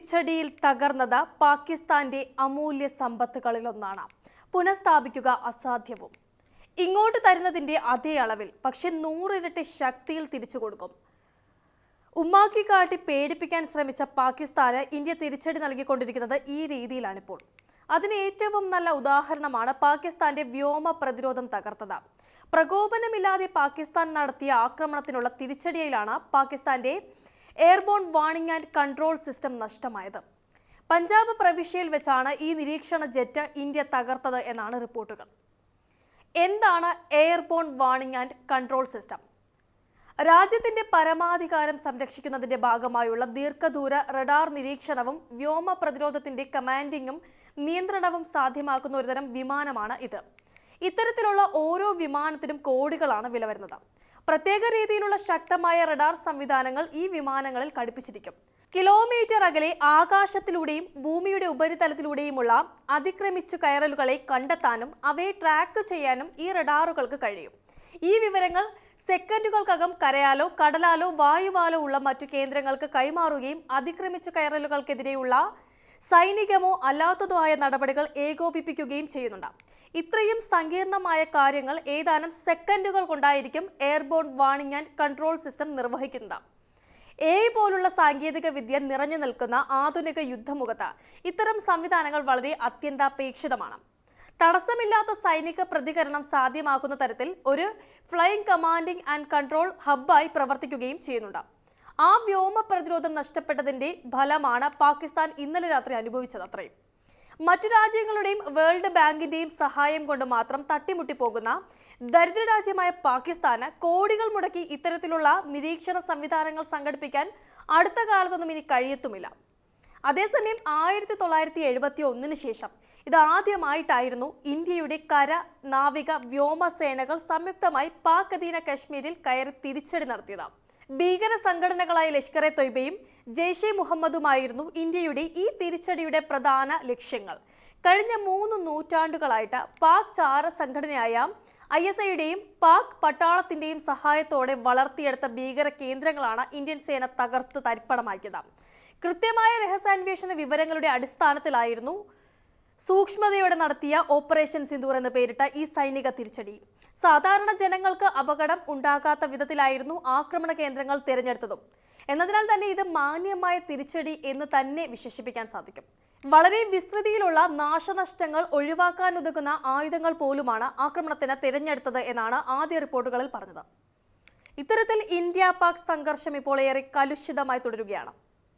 തിരിച്ചടിയിൽ തകർന്നത് പാകിസ്ഥാന്റെ അമൂല്യ സമ്പത്തുകളിലൊന്നാണ്. പുനഃസ്ഥാപിക്കുക അസാധ്യവും. ഇങ്ങോട്ട് തരുന്നതിന്റെ അതേ അളവിൽ പക്ഷെ നൂറിരട്ടി ശക്തിയിൽ തിരിച്ചു കൊടുക്കും. ഉമ്മാക്കി കാട്ടി പേടിപ്പിക്കാൻ ശ്രമിച്ച പാകിസ്ഥാന് ഇന്ത്യ തിരിച്ചടി നൽകിക്കൊണ്ടിരിക്കുന്നത് ഈ രീതിയിലാണിപ്പോൾ. അതിന് ഏറ്റവും നല്ല ഉദാഹരണമാണ് പാകിസ്ഥാന്റെ വ്യോമ പ്രതിരോധം തകർത്തത്. പ്രകോപനമില്ലാതെ പാകിസ്ഥാൻ നടത്തിയ ആക്രമണത്തിനുള്ള തിരിച്ചടിയിലാണ് പാകിസ്ഥാന്റെ airborne warning and control system നഷ്ടമായത്. പഞ്ചാബ് പ്രവിശ്യയിൽ വെച്ചാണ് ഈ നിരീക്ഷണ ജെറ്റ് ഇന്ത്യ തകർത്തത് എന്നാണ് റിപ്പോർട്ടുകൾ. എന്താണ് airborne warning and control system? രാജ്യത്തിന്റെ പരമാധികാരം സംരക്ഷിക്കുന്നതിന്റെ ഭാഗമായുള്ള ദീർഘദൂര റഡാർ നിരീക്ഷണവും വ്യോമ പ്രതിരോധത്തിന്റെ കമാൻഡിങ്ങും നിയന്ത്രണവും സാധ്യമാക്കുന്ന ഒരുതരം വിമാനമാണ് ഇത്. ഇത്തരത്തിലുള്ള ഓരോ വിമാനത്തിനും കോടികളാണ് വില വരുന്നത് പ്രത്യേക രീതിയിലുള്ള ശക്തമായ റഡാർ സംവിധാനങ്ങൾ ഈ വിമാനങ്ങളിൽ ഘടിപ്പിച്ചിരിക്കും. കിലോമീറ്റർ അകലെ ആകാശത്തിലൂടെയും ഭൂമിയുടെ ഉപരിതലത്തിലൂടെയുമുള്ള അതിക്രമിച്ചു കയറലുകളെ കണ്ടെത്താനും അവയെ ട്രാക്ക് ചെയ്യാനും ഈ റഡാറുകൾക്ക് കഴിയും. ഈ വിവരങ്ങൾ സെക്കൻഡുകൾക്കകം കരയാലോ കടലാലോ വായുവാലോ ഉള്ള മറ്റു കേന്ദ്രങ്ങൾക്ക് കൈമാറുകയും അതിക്രമിച്ചു കയറലുകൾക്കെതിരെയുള്ള സൈനികമോ അല്ലാത്തതോ ആയ നടപടികൾ ഏകോപിപ്പിക്കുകയും ചെയ്യുന്നുണ്ട്. ഇത്രയും സങ്കീർണമായ കാര്യങ്ങൾ ഏതാനും സെക്കൻഡുകൾ കൊണ്ടായിരിക്കും airborne warning and control system നിർവഹിക്കുന്നത്. എ പോലുള്ള സാങ്കേതിക വിദ്യ നിറഞ്ഞു നിൽക്കുന്ന ആധുനിക യുദ്ധമുഖത്ത് ഇത്തരം സംവിധാനങ്ങൾ വളരെ അത്യന്താപേക്ഷിതമാണ്. തടസ്സമില്ലാത്ത സൈനിക പ്രതികരണം സാധ്യമാക്കുന്ന തരത്തിൽ ഒരു ഫ്ലൈയിങ് കമാൻഡിംഗ് ആൻഡ് കൺട്രോൾ ഹബ്ബായി പ്രവർത്തിക്കുകയും ചെയ്യുന്നുണ്ട്. ആ വ്യോമ പ്രതിരോധം നഷ്ടപ്പെട്ടതിന്റെ ഫലമാണ് പാകിസ്ഥാൻ ഇന്നലെ രാത്രി അനുഭവിച്ചത് അത്രയും. മറ്റു രാജ്യങ്ങളുടെയും വേൾഡ് ബാങ്കിന്റെയും സഹായം കൊണ്ട് മാത്രം തട്ടിമുട്ടിപ്പോകുന്ന ദരിദ്ര രാജ്യമായ പാകിസ്ഥാന് കോടികൾ മുടക്കി ഇത്തരത്തിലുള്ള നിരീക്ഷണ സംവിധാനങ്ങൾ സംഘടിപ്പിക്കാൻ അടുത്ത കാലത്തൊന്നും ഇനി കഴിയത്തുമില്ല. അതേസമയം ആയിരത്തി തൊള്ളായിരത്തി എഴുപത്തി ഒന്നിന് ശേഷം ഇതാദ്യമായിട്ടായിരുന്നു ഇന്ത്യയുടെ കര നാവിക വ്യോമസേനകൾ സംയുക്തമായി പാക് അധീന കശ്മീരിൽ കയറി തിരിച്ചടി നടത്തിയത്. ഭീകര സംഘടനകളായ ലഷ്കർ എ തൊയ്ബയും ജെയ്ഷെ മുഹമ്മദുമായിരുന്നു ഇന്ത്യയുടെ ഈ തിരിച്ചടിയുടെ പ്രധാന ലക്ഷ്യങ്ങൾ. കഴിഞ്ഞ മൂന്ന് നൂറ്റാണ്ടുകളായിട്ട് പാക് ചാര സംഘടനയായ ഐ എസ് ഐയുടെയും പാക് പട്ടാളത്തിന്റെയും സഹായത്തോടെ വളർത്തിയെടുത്ത ഭീകര കേന്ദ്രങ്ങളാണ് ഇന്ത്യൻ സേന തകർത്ത് തരിപ്പണമാക്കിയത്. കൃത്യമായ രഹസ്യാന്വേഷണ വിവരങ്ങളുടെ അടിസ്ഥാനത്തിലായിരുന്നു സൂക്ഷ്മതയോടെ നടത്തിയ ഓപ്പറേഷൻ സിന്ദൂർ എന്ന് പേരിട്ട ഈ സൈനിക തിരിച്ചടി. സാധാരണ ജനങ്ങൾക്ക് അപകടം ഉണ്ടാകാത്ത വിധത്തിലായിരുന്നു ആക്രമണ കേന്ദ്രങ്ങൾ തിരഞ്ഞെടുത്തതും. എന്നതിനാൽ തന്നെ ഇത് മാന്യമായ തിരിച്ചടി എന്ന് തന്നെ വിശേഷിപ്പിക്കാൻ സാധിക്കും. വളരെ വിസ്തൃതിയിലുള്ള നാശനഷ്ടങ്ങൾ ഒഴിവാക്കാനുതകുന്ന ആയുധങ്ങൾ പോലുമാണ് ആക്രമണത്തിന് തിരഞ്ഞെടുത്തത് എന്നാണ് ആദ്യ റിപ്പോർട്ടുകളിൽ പറഞ്ഞത്. ഇത്തരത്തിൽ ഇന്ത്യ പാക് സംഘർഷം ഇപ്പോൾ ഏറെ കലുഷിതമായി തുടരുകയാണ്.